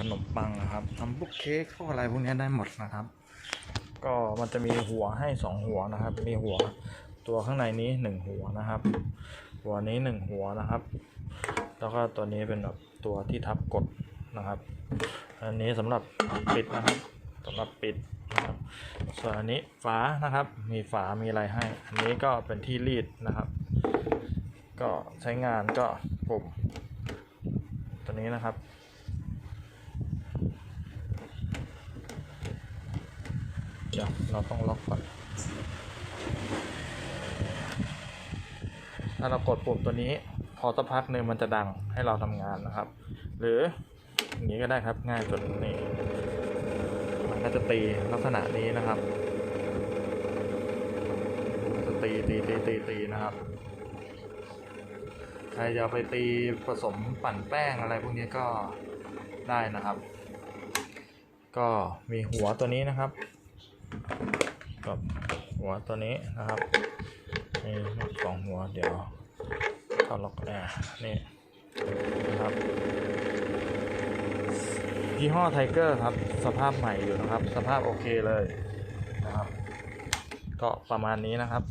ขนมปังนะครับทำพวกเค้กพวกอะไรพวกนี้ได้หมดนะครับ ก็มันจะมีหัวให้สองหัวนะครับ มีหัวตัวข้างในนี้หนึ่งหัวนะครับ หัวนี้หนึ่งหัวนะครับ แล้วก็ตัวนี้เป็นแบบตัวที่ทับกดนะครับ อันนี้สำหรับปิดนะครับสำหรับปิดนะครับ ส่วนอันนี้ฝานะครับ มีฝามีอะไรให้ อันนี้ก็เป็นที่รีดนะครับ ก็ใช้งานก็ปุ่มตัวนี้นะครับ เดี๋ยวเราต้องล็อกก่อน ถ้าเรากดปุ่มตัวนี้พอสักพักหนึ่งมันจะดังให้เราทำงานนะครับ หรืออย่างนี้ก็ได้ครับง่ายสุดนี่มันก็จะตีลักษณะนี้นะครับจะตีตีตีตีตีนะครับใครจะไปตีผสมปั่นแป้งอะไรพวกนี้ก็ได้นะครับ ก็มีหัวตัวนี้นะครับ กับหัวตัวนี้นะครับนี่สองหัวเดี๋ยวเข้าล็อกแอร์นี่นะครับยี่ห้อไทเกอร์ครับ สภาพใหม่อยู่นะครับ สภาพโอเคเลยนะครับ ก็ประมาณนี้นะครับ